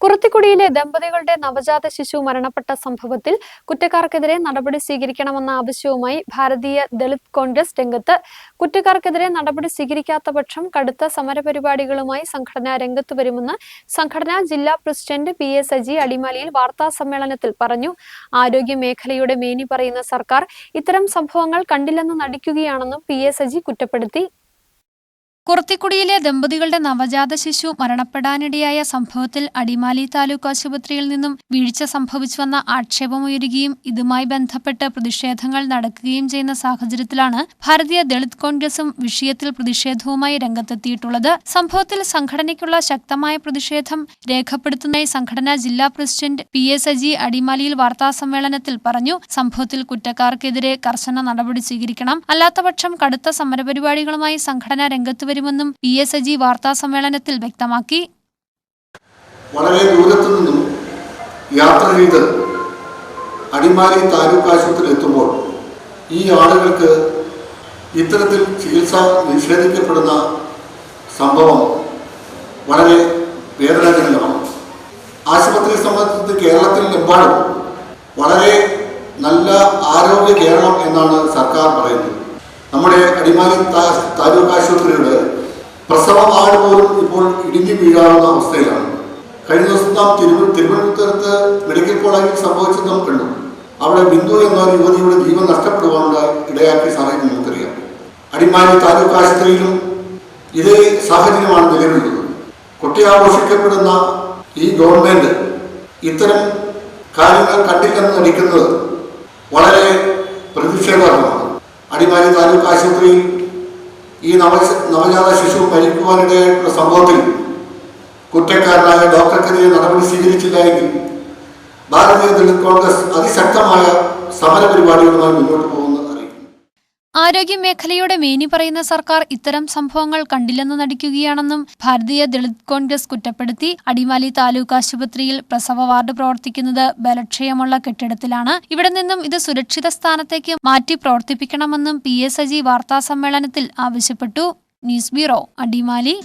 കുറുത്തിക്കുടിയിലെ ദമ്പതികളുടെ നവജാത ശിശു മരണപ്പെട്ട സംഭവത്തിൽ കുറ്റക്കാർക്കെതിരെ നടപടി സ്വീകരിക്കണമെന്ന ആവശ്യവുമായി ഭാരതീയ ദളിത് കോൺഗ്രസ് രംഗത്ത് കുറ്റക്കാർക്കെതിരെ നടപടി സ്വീകരിക്കാത്ത പക്ഷം കടുത്ത സമരപരിപാടികളുമായി സംഘടന രംഗത്ത് വരുമെന്ന് സംഘടനാ ജില്ലാ പ്രസിഡന്റ് പി എ സജി അടിമാലിയിൽ വാർത്താ സമ്മേളനത്തിൽ പറഞ്ഞു. ആരോഗ്യ മേഖലയുടെ മേനി പറയുന്ന സർക്കാർ ഇത്തരം സംഭവങ്ങൾ കണ്ടില്ലെന്ന് നടിക്കുകയാണെന്നും പി എ സജി കുറ്റപ്പെടുത്തി. കുർത്തിക്കുടിയിലെ ദമ്പതികളുടെ നവജാത ശിശു മരണപ്പെടാനിടയായ സംഭവത്തിൽ അടിമാലി താലൂക്ക് ആശുപത്രിയിൽ നിന്നും വീഴ്ച സംഭവിച്ചുവെന്ന ആക്ഷേപമുയരുകയും ഇതുമായി ബന്ധപ്പെട്ട് പ്രതിഷേധങ്ങൾ നടക്കുകയും ചെയ്യുന്ന സാഹചര്യത്തിലാണ് ഭാരതീയ ദളിത് കോൺഗ്രസും വിഷയത്തിൽ പ്രതിഷേധവുമായി രംഗത്തെത്തിയിട്ടുള്ളത്. സംഭവത്തിൽ സംഘടനയ്ക്കുള്ള ശക്തമായ പ്രതിഷേധം രേഖപ്പെടുത്തുന്നതായി സംഘടനാ ജില്ലാ പ്രസിഡന്റ് പി എ സജി അടിമാലിയിൽ വാർത്താസമ്മേളനത്തിൽ പറഞ്ഞു. സംഭവത്തിൽ കുറ്റക്കാർക്കെതിരെ കർശന നടപടി സ്വീകരിക്കണം. അല്ലാത്തപക്ഷം കടുത്ത സമരപരിപാടികളുമായി സംഘടന രംഗത്ത് വരുമെന്നും പി എസ് സജി വാർത്താ സമ്മേളനത്തിൽ വ്യക്തമാക്കി. വളരെ ദൂരത്തു നിന്നും യാത്ര ചെയ്ത് അടിമാലി താലൂക്ക് ആശുപത്രിയിൽ എത്തുമ്പോൾ ഈ ആളുകൾക്ക് ഇത്തരത്തിൽ ചികിത്സ നിഷേധിക്കപ്പെടുന്ന സംഭവം വളരെ വേദനാജനകമാണ്. ആശുപത്രിയെ സംബന്ധിച്ച് കേരളത്തിൽ കേരളത്തിലെമ്പാടും വളരെ നല്ല ആരോഗ്യ കേരളം എന്നാണ് സർക്കാർ പറയുന്നത്. നമ്മുടെ അടിമാലി താലൂക്ക് ആശുപത്രിയുടെ പ്രസവ പോലും ഇപ്പോൾ ഇടിഞ്ഞു വീഴാവുന്ന അവസ്ഥയിലാണ്. കഴിഞ്ഞ ദിവസം നാം തിരുവ തിരുവനന്തപുരത്ത് മെഡിക്കൽ കോളേജിൽ സംഭവിച്ചത് നാം കണ്ടു. അവിടെ ബിന്ദു എന്ന യുവതിയുടെ ജീവൻ നഷ്ടപ്പെടുവാനുള്ള ഇടയാക്കിയ സാഹചര്യം നമുക്കറിയാം. അടിമാലി താലൂക്ക് ആശുപത്രിയിലും ഇതേ സാഹചര്യമാണ് നിലവിലുള്ളത്. കൊട്ടിയാഘോഷിക്കപ്പെടുന്ന ഈ ഗവൺമെന്റ് ഇത്തരം കാര്യങ്ങൾ കണ്ടില്ലെന്ന് നടിക്കുന്നത് വളരെ പ്രതിഷേധാർഹമാണ്. അടിമാലി താലൂക്ക് ആശുപത്രിയിൽ ഈ നവ നവജാത ശിശു മരിക്കുവാനിടയായിട്ടുള്ള സംഭവത്തിൽ കുറ്റക്കാരനായ ഡോക്ടർക്കെതിരെ നടപടി സ്വീകരിച്ചില്ല എങ്കിൽ ഭാരതീയ ദളിത് കോൺഗ്രസ് അതിശക്തമായ സമര പരിപാടികളുമായി മുന്നോട്ട് അറിയിക്കുന്നു ആരോഗ്യ മേഖലയുടെ മേനി പറയുന്ന സർക്കാർ ഇത്തരം സംഭവങ്ങൾ കണ്ടില്ലെന്ന് നടിക്കുകയാണെന്നും ഭാരതീയ ദളിത് കോൺഗ്രസ് കുറ്റപ്പെടുത്തി അടിമാലി താലൂക്ക് ആശുപത്രിയിൽ പ്രസവ വാർഡ് പ്രവർത്തിക്കുന്നത് ബലക്ഷയമുള്ള കെട്ടിടത്തിലാണ്. ഇവിടെ നിന്നും ഇത് സുരക്ഷിത സ്ഥാനത്തേക്ക് മാറ്റി പ്രവർത്തിപ്പിക്കണമെന്നും പി എസ് സജി വാർത്താസമ്മേളനത്തിൽ ആവശ്യപ്പെട്ടു. News bureau Adimali.